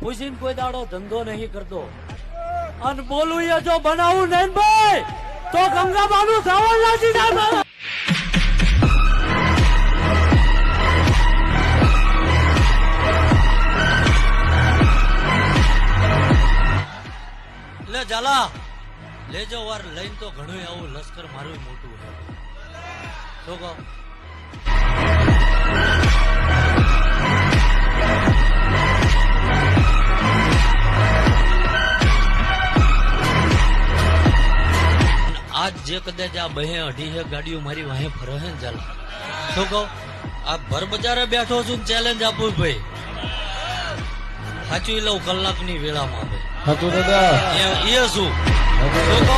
પૂછીને કોઈ દાડો ધંધો નહીં કરતો. અને બોલું એ જો બનાવું નહીં ભાઈ, તો ગંગાબાનું સાવણ નાસી જાય લે ઝાલા, લેજો વાર લઈને તો ઘણું આવું લશ્કર મારું મોટું કહો? આજ જે કદાચ આ બહે અઢી હે ગાડીઓ મારી વાહે ફરે હે ને ચાલ. શું કહું? આ ભર બજારે બેઠો છું ચેલેન્જ આપું ભાઈ. સાચવી લઉં કલાકની વેળામાં એ શું કહું?